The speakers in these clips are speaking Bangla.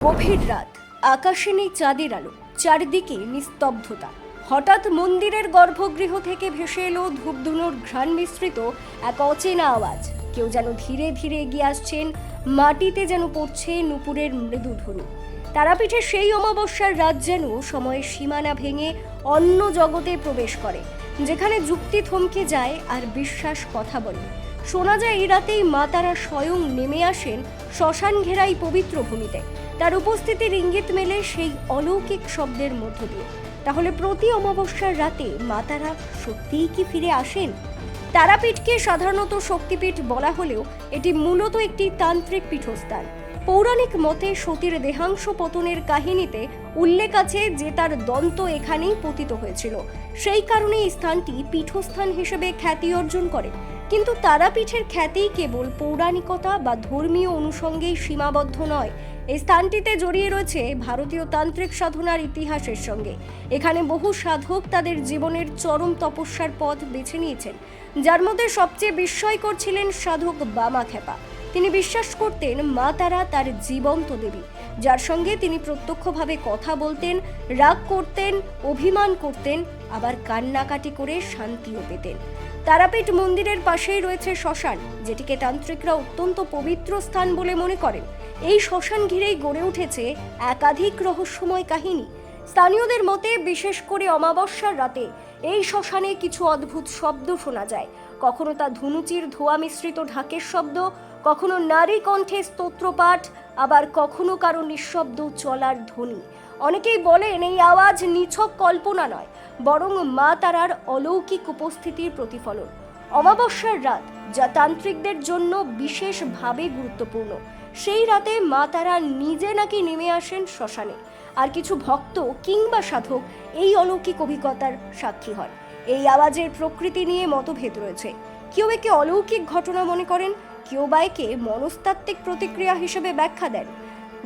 গভীর রাত, আকাশে নেই চাঁদের আলো, চারদিকে নিস্তব্ধতা। হঠাৎ মন্দিরের গর্ভগৃহ থেকে ভেসে এলো ধূপধুনোর ঘ্রাণ মিশ্রিত এক অচেনা আওয়াজ। কেউ যেন ধীরে ধীরে এগিয়ে আসছেন, মাটিতে যেন পড়ছে নুপুরের মৃদু ধরু তারাপীঠে সেই অমাবস্যার রাত যেন সময়ের সীমানা ভেঙে অন্য জগতে প্রবেশ করে, যেখানে যুক্তি থমকে যায় আর বিশ্বাস কথা বলে। শোনা যায় এই রাতেই মা তারা স্বয়ং নেমে আসেন শ্মশান ঘেরাই পবিত্র ভূমিতে। তার উপস্থিতির ইঙ্গিত মেলে সেই অলৌকিক শব্দের মধ্য দিয়ে। তাহলে প্রতি অমাবস্যার রাতে মা তারা সত্যিই কি ফিরে আসেন? তারাপীঠকে সাধারণত শক্তিপীঠ বলা হলেও এটি মূলত একটি তান্ত্রিক পীঠস্থান। পৌরাণিক মতে সতীর দেহাংশ পতনের কাহিনীতে উল্লেখ আছে যে তার দন্ত এখানেই পতিত হয়েছিল। সেই কারণে স্থানটি পীঠস্থান হিসেবে খ্যাতি অর্জন করে। কিন্তু তারাপীঠের খ্যাতি কেবল পৌরাণিকতা বা ধর্মীয় অনুষঙ্গেই সীমাবদ্ধ নয়। এই স্থানটিতে জড়িয়ে রয়েছে ভারতীয় তান্ত্রিক সাধনার ইতিহাসের সঙ্গে। এখানে বহু সাধক তাদের জীবনের চরম তপস্যার পথ বেছে নিয়েছেন। যার মধ্যে সবচেয়ে বিস্ময়কর ছিলেন সাধক বামা খেপা তিনি বিশ্বাস করতেন মা তারা তার জীবন্ত দেবী। যার সঙ্গে তিনি প্রত্যক্ষভাবে কথা বলতেন, রাগ করতেন, অভিমান করতেন, আবার কান্নাকাটি করে শান্তিও পেতেন। তারাপীঠ মন্দিরের পাশেই রয়েছে শ্মশান, যেটিকে তান্ত্রিকরা অত্যন্ত পবিত্র স্থান বলে মনে করেন। এই শ্মশান ঘিরেই গড়ে উঠেছে একাধিক রহস্যময় কাহিনী। স্থানীয়দের মতে, বিশেষ করে অমাবস্যার রাতে এই শ্মশানে কিছু অদ্ভুত শব্দ শোনা যায়। কখনো তা ধুনুচির ধোয়া মিশ্রিত ঢাকের শব্দ, কখনো নারী কণ্ঠে স্তোত্রপাঠ, আবার কখনো কারও নিঃশব্দ চলার ধ্বনি। অনেকেই বলেন, এই আওয়াজ নিছক কল্পনা নয় বরং মা তারার অলৌকিক উপস্থিতির প্রতিফলন। অমাবস্যার রাত যা তান্ত্রিকদের জন্য বিশেষভাবে গুরুত্বপূর্ণ। সেই রাতে মা তারা নিজে নাকি নেমে আসেন শ্মশানে। আর কিছু ভক্ত কিংবা সাধক এই অলৌকিক অভিজ্ঞতার সাক্ষী হন। এই আওয়াজের প্রকৃতি নিয়ে মতভেদ রয়েছে। কেউ একে অলৌকিক ঘটনা মনে করেন, কেউ বা একে মনস্তাত্ত্বিক প্রতিক্রিয়া হিসেবে ব্যাখ্যা দেন।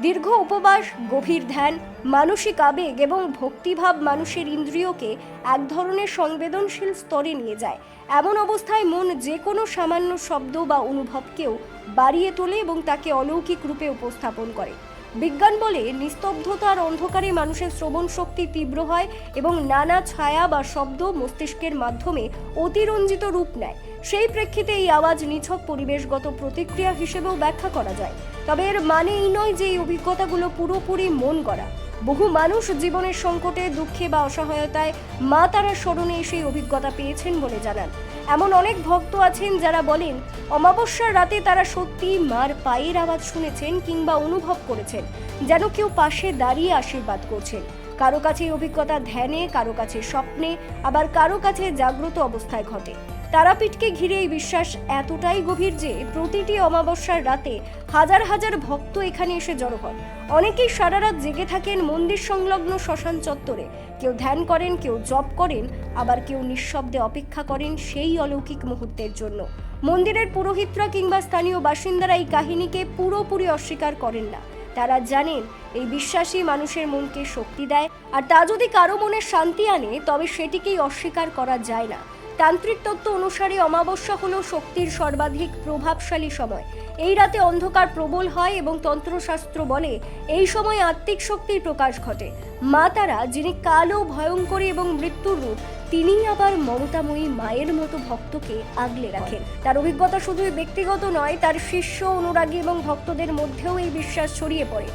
দীর্ঘ উপবাস, গভীর ধ্যান, মানসিক আবেগ এবং ভক্তিভাব মানুষের ইন্দ্রিয়কে এক ধরনের সংবেদনশীল স্তরে নিয়ে যায়। এমন অবস্থায় মন যে কোনো সামান্য শব্দ বা অনুভবকেও বাড়িয়ে তোলে এবং তাকে অলৌকিক রূপে উপস্থাপন করে। বিজ্ঞান বলে নিস্তব্ধতার অন্ধকারে মানুষের শ্রবণ শক্তি তীব্র হয় এবং নানা ছায়া বা শব্দ মস্তিষ্কের মাধ্যমে অতিরঞ্জিত রূপ নেয়। সেই প্রেক্ষিতে এই আওয়াজ নিছক পরিবেশগত প্রতিক্রিয়া হিসেবেও ব্যাখ্যা করা যায়। তবে এর মানে এই নয় যে এই অভিজ্ঞতাগুলো পুরোপুরি মন করা বহু মানুষ জীবনের সংকটে, দুঃখে বা অসহায়তায় মা তারা স্মরণে সেই অভিজ্ঞতা পেয়েছেন বলে জানান। এমন অনেক ভক্ত আছেন যারা বলেন, অমাবস্যার রাতে তারা সত্যি মার পায়ের আওয়াজ শুনেছেন কিংবা অনুভব করেছেন, যেন কেউ পাশে দাঁড়িয়ে আশীর্বাদ করছেন। কারও কাছে অভিজ্ঞতা ধ্যানে, কারও কাছে স্বপ্নে, আবার কারও কাছে জাগ্রত অবস্থায় ঘটে। তারাপীঠকে ঘিরে এই বিশ্বাস এতটাই গভীর যে প্রতিটি অমাবস্যার রাতে হাজার হাজার ভক্ত এখানে এসে জড়ো হন। অনেকেই সারা রাত জেগে থাকেন মন্দির সংলগ্ন শ্মশান চত্বরে। কেউ ধ্যান করেন, কেউ জপ করেন, আবার কেউ নিঃশব্দে অপেক্ষা করেন সেই অলৌকিক মুহূর্তের জন্য। মন্দিরের পুরোহিতরা কিংবা স্থানীয় বাসিন্দারা এই কাহিনীকে পুরোপুরি অস্বীকার করেন না। তারা জানেন, এই বিশ্বাসই মানুষের মনকে শক্তি দেয়, আর তা যদি কারও মনে শান্তি আনে, তবে সেটিকেই অস্বীকার করা যায় না। তান্ত্রিক তত্ত্ব অনুসারে অমাবস্যা হলো শক্তির সর্বাধিক প্রভাবশালী সময়। এই রাতে অন্ধকার প্রবল হয় এবং তন্ত্রশাস্ত্র বলে এই সময় আত্মিক শক্তির প্রকাশ ঘটে। মা তারা, যিনি কালো, ভয়ঙ্করী এবং মৃত্যুর রূপ, তিনিই আবার মমতাময়ী মায়ের মতো ভক্তকে আগলে রাখেন। তার অভিজ্ঞতা শুধুই ব্যক্তিগত নয়, তার শিষ্য, অনুরাগী এবং ভক্তদের মধ্যেও এই বিশ্বাস ছড়িয়ে পড়ে।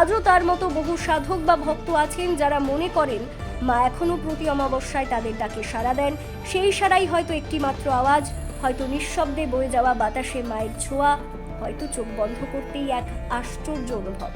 আজও তার মতো বহু সাধক বা ভক্ত আছেন যারা মনে করেন মা এখনও প্রতি অমাবস্যায় তাদের ডাকে সাড়া দেন। সেই সাড়াই হয়তো একটি মাত্র আওয়াজ, হয়তো নিঃশব্দে বয়ে যাওয়া বাতাসে মায়ের ছোঁয়া, হয়তো চোখ বন্ধ করতেই এক আশ্চর্য অনুভব।